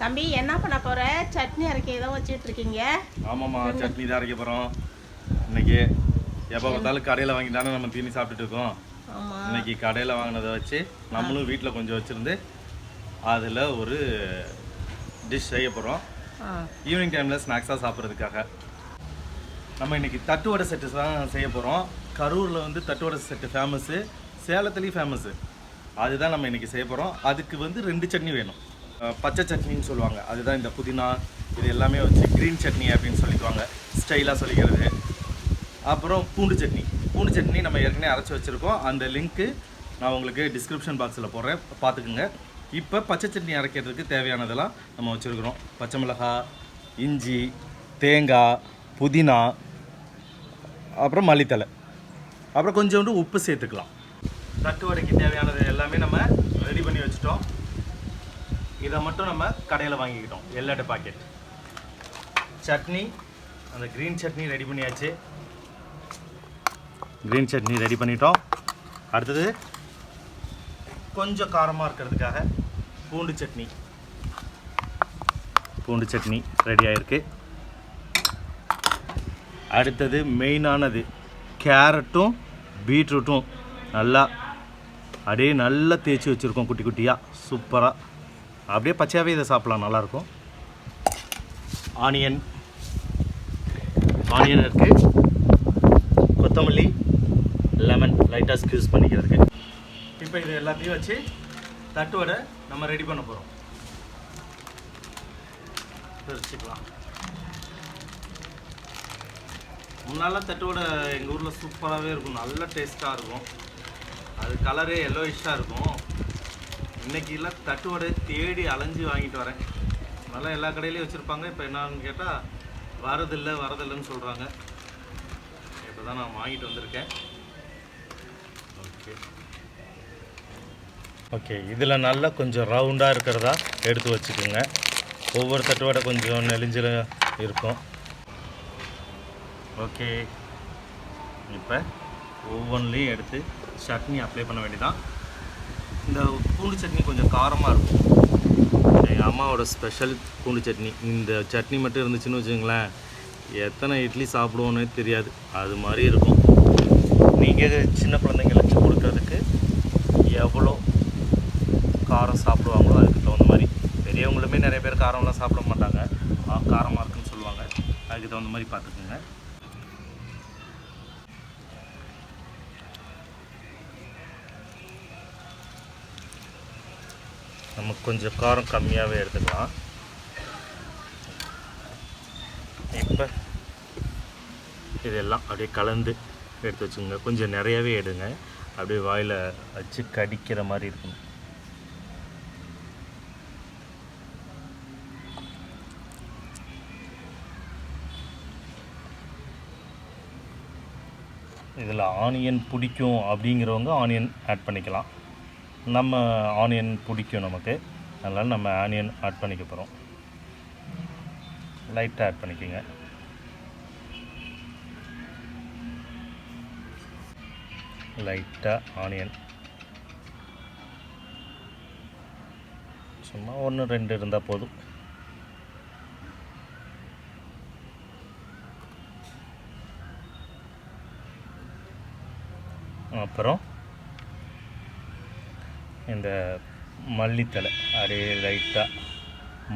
தம்பி என்ன பண்ண போற? சட்னி அரைக்க ஏதோ வச்சுட்டு இருக்கீங்க. ஆமாம்மா சட்னி தான் அரைக்க போகிறோம் இன்னைக்கு எப்போ பார்த்தாலும் கடையில் வாங்கி தானே நம்ம தீனி சாப்பிட்டுட்டு இருக்கோம். இன்னைக்கு கடையில் வாங்கினதை வச்சு நம்மளும் வீட்டில் கொஞ்சம் வச்சுருந்து அதில் ஒரு டிஷ் செய்ய போகிறோம் ஈவினிங் டைமில் ஸ்நாக்ஸாக சாப்பிட்றதுக்காக. நம்ம இன்னைக்கு தட்டு வடை செட்டு தான் செய்ய போகிறோம் கரூரில் வந்து தட்டு வடை செட்டு ஃபேமஸ்ஸு சேலத்துலேயும் ஃபேமஸ்ஸு அதுதான் நம்ம இன்னைக்கு செய்ய போகிறோம் அதுக்கு வந்து ரெண்டு சட்னி வேணும். பச்சை சட்னின்னு சொல்லுவாங்க. அதுதான் இந்த புதினா இது எல்லாமே வச்சு க்ரீன் சட்னி அப்படின்னு சொல்லிக்குவாங்க. ஸ்டைலாக சொல்லிக்கிறது. அப்புறம் பூண்டு சட்னி. பூண்டு சட்னி நம்ம ஏற்கனவே அரைச்சி வச்சுருக்கோம். அந்த லிங்க்கு நான் உங்களுக்கு டிஸ்கிரிப்ஷன் பாக்ஸில் போடுறேன். பார்த்துக்குங்க. இப்போ பச்சை சட்னி அரைக்கிறதுக்கு தேவையானதெல்லாம் நம்ம வச்சுருக்குறோம். பச்சை மிளகாய் இஞ்சி தேங்காய் புதினா அப்புறம் மல்லித்தலை அப்புறம் கொஞ்சோண்டு உப்பு சேர்த்துக்கலாம். தட்டு வடைக்கு தேவையானது எல்லாமே நம்ம ரெடி பண்ணி வச்சுட்டோம். இதை மட்டும் நம்ம கடையில் வாங்கிக்கிட்டோம். எல்லட்டு பாக்கெட் சட்னி அந்த க்ரீன் சட்னி ரெடி பண்ணியாச்சு. க்ரீன் சட்னி ரெடி பண்ணிட்டோம். அடுத்தது கொஞ்சம் காரமாக இருக்கிறதுக்காக பூண்டு சட்னி. பூண்டு சட்னி ரெடி ஆகிருக்கு அடுத்தது மெயினானது கேரட்டும் பீட்ரூட்டும் நல்லா அப்படியே நல்லா தேய்ச்சி வச்சுருக்கோம் குட்டி குட்டியாக சூப்பராக அப்படியே பச்சையாகவே இதை சாப்பிட்லாம் நல்லாயிருக்கும். ஆனியன். ஆனியன் இருக்குது கொத்தமல்லி லெமன் லைட்டாக ஸ்க்யூஸ் பண்ணிக்கிறதுக்கு. இப்போ இது எல்லாத்தையும் வச்சு தட்டு வடை நம்ம ரெடி பண்ண போகிறோம் பிரிச்சுக்கலாம் முன்னால் தட்டு வடை எங்கள் ஊரில் சூப்பராகவே இருக்கும். நல்ல டேஸ்ட்டாக இருக்கும். அது கலரே எல்லோயிஷ்டாக இருக்கும். இன்னைக்கு எல்லாம் தட்டு வடை தேடி அலைஞ்சு வாங்கிட்டு வரேன். நல்லா எல்லா கடையிலையும் வச்சுருப்பாங்க. இப்போ என்னன்னு கேட்டால் வரதில்லை வரதில்லைன்னு சொல்கிறாங்க இப்போ தான் நான் வாங்கிட்டு வந்திருக்கேன். ஓகே ஓகே இதில் நல்லா கொஞ்சம் ரவுண்டாக இருக்கிறதா எடுத்து வச்சுக்கோங்க. ஒவ்வொரு தட்டுவடை கொஞ்சம் நெலிஞ்சில் இருக்கும். ஓகே இப்போ ஒவ்வொன்றிலையும் எடுத்து சட்னி அப்ளை பண்ண வேண்டியதான் இந்த பூண்டு சட்னி கொஞ்சம் காரமாக இருக்கும். எங்கள் அம்மாவோட ஸ்பெஷல் பூண்டு சட்னி. இந்த சட்னி மட்டும் இருந்துச்சுன்னு வச்சுங்களேன் எத்தனை இட்லி சாப்பிடுவோன்னே தெரியாது. அது மாதிரி இருக்கும். நீங்கள் சின்ன குழந்தைங்களுக்கு கொடுக்கறதுக்கு எவ்வளோ காரம் சாப்பிடுவாங்களோ அதுக்கு தகுந்த மாதிரி. பெரியவங்களுமே நிறைய பேர் காரம்லாம் சாப்பிட மாட்டாங்க. காரமாக இருக்குன்னு சொல்லுவாங்க. அதுக்கு தகுந்த மாதிரி பார்த்துக்குங்க. நமக்கு கொஞ்சம் காரம் கம்மியாகவே எடுத்துக்கலாம். இப்போ இதெல்லாம் அப்படியே கலந்து எடுத்து வச்சுக்கோங்க. கொஞ்சம் நிறையவே எடுங்க. அப்படியே வாயில் வச்சு கடிக்கிற மாதிரி இருக்கணும். இதில் ஆனியன் பிடிக்கும் அப்படிங்கிறவங்க ஆனியன் ஆட் பண்ணிக்கலாம். நம்ம ஆனியன் பிடிக்கும் நமக்கு. அதனால் நம்ம ஆனியன் ஆட் பண்ணிக்க போகிறோம் லைட்டாக ஆட் பண்ணிக்கோங்க. லைட்டாக ஆனியன். சும்மா ஒன்று ரெண்டு இருந்தால் போதும். அப்புறம் இந்த மல்லித்தலை அப்படியே லைட்டாக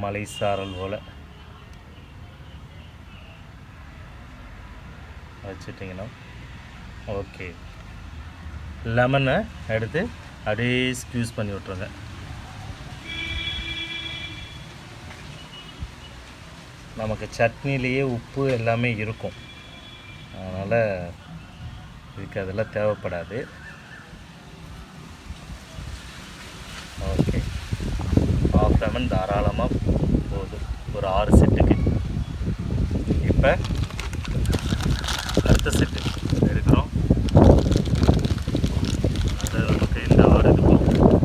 மலை சாரல் போல் வச்சுட்டிங்கன்னா ஓகே லெமனை எடுத்து அப்படியே ஸ்க்யூஸ் பண்ணி விட்ருங்க நமக்கு சட்னிலேயே உப்பு எல்லாமே இருக்கும். அதனால் இதுக்கு அதெல்லாம் தேவைப்படாது ஓகே ஆஃப் லெமன் தாராளமாக போதும். ஒரு ஆறு செட்டுக்கு. இப்போ அடுத்த செட்டு எடுக்கிறோம். அது நமக்கு இந்த ஆறு இருக்கும்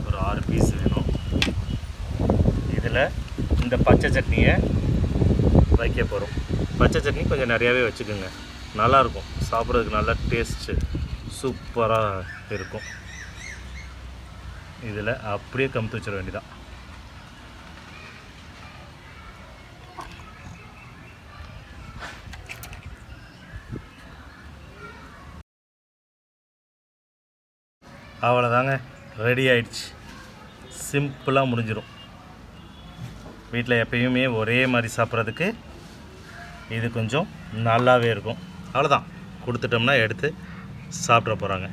ஒரு ஆறு பீஸ் வேணும். இதில் இந்த பச்சை சட்னியை வைக்க போகிறோம் பச்சை சட்னி கொஞ்சம் நிறையாவே வச்சுக்கோங்க. நல்லாயிருக்கும் சாப்பிட்றதுக்கு நல்லா டேஸ்ட்டு சூப்பராக இருக்கும். இதில் அப்படியே கமுத்து வச்சிட வேண்டியதான் அவ்வளோதாங்க ரெடி ஆயிடுச்சு. சிம்பிளாக முடிஞ்சிடும் வீட்டில் எப்பயுமே ஒரே மாதிரி சாப்பிட்றதுக்கு இது கொஞ்சம் நல்லாவே இருக்கும். அவ்வளோதான் கொடுத்துட்டோம்னா எடுத்து சாப்பிட போகிறாங்க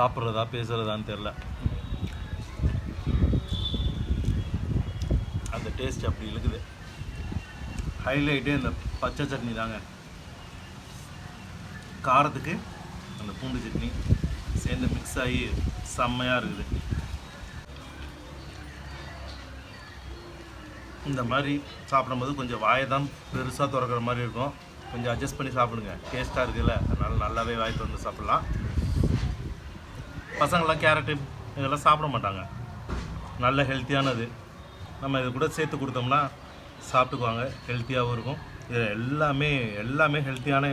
சாப்பிட்றதா பேசுகிறதான்னு தெரில அந்த டேஸ்ட் அப்படி இருக்குது ஹைலைட்டே இந்த பச்சை சட்னி தாங்க. காரத்துக்கு அந்த பூண்டு சட்னி சேர்ந்து மிக்ஸ் ஆகி செம்மையாக இருக்குது. இந்த மாதிரி சாப்பிடும்போது கொஞ்சம் வாயை தான் பெருசாக திறக்கிற மாதிரி இருக்கும். கொஞ்சம் அட்ஜஸ்ட் பண்ணி சாப்பிடுங்க. டேஸ்ட்டாக இருக்குல்ல. அதனால் நல்லாவே வாய் திறந்து சாப்பிட்லாம். பசங்கள்லாம் கேரட்டு இதெல்லாம் சாப்பிட மாட்டாங்க. நல்ல ஹெல்த்தியானது நம்ம இது கூட சேர்த்து கொடுத்தோம்னா சாப்பிட்டுக்குவாங்க. ஹெல்த்தியாகவும் இருக்கும். இது எல்லாமே எல்லாமே ஹெல்த்தியான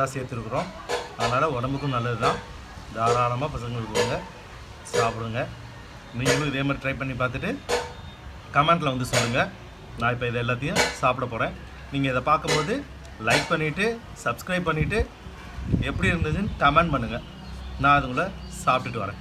தான் சேர்த்துருக்குறோம். அதனால் உடம்புக்கும் நல்லது தான் தாராளமாக பசங்களுக்கு வாங்க சாப்பிடுங்க. நீங்களும் இதே மாதிரி ட்ரை பண்ணி பார்த்துட்டு கமெண்ட்டில் வந்து சொல்லுங்கள் நான் இப்போ இதை எல்லாத்தையும் சாப்பிட போகிறேன் நீங்கள் இதை பார்க்கும்போது லைக் பண்ணிவிட்டு சப்ஸ்கிரைப் பண்ணிவிட்டு எப்படி இருந்ததுன்னு கமெண்ட் பண்ணுங்கள் நான் அதுங்களை சாப்பிட்டுட்டு வரேன்.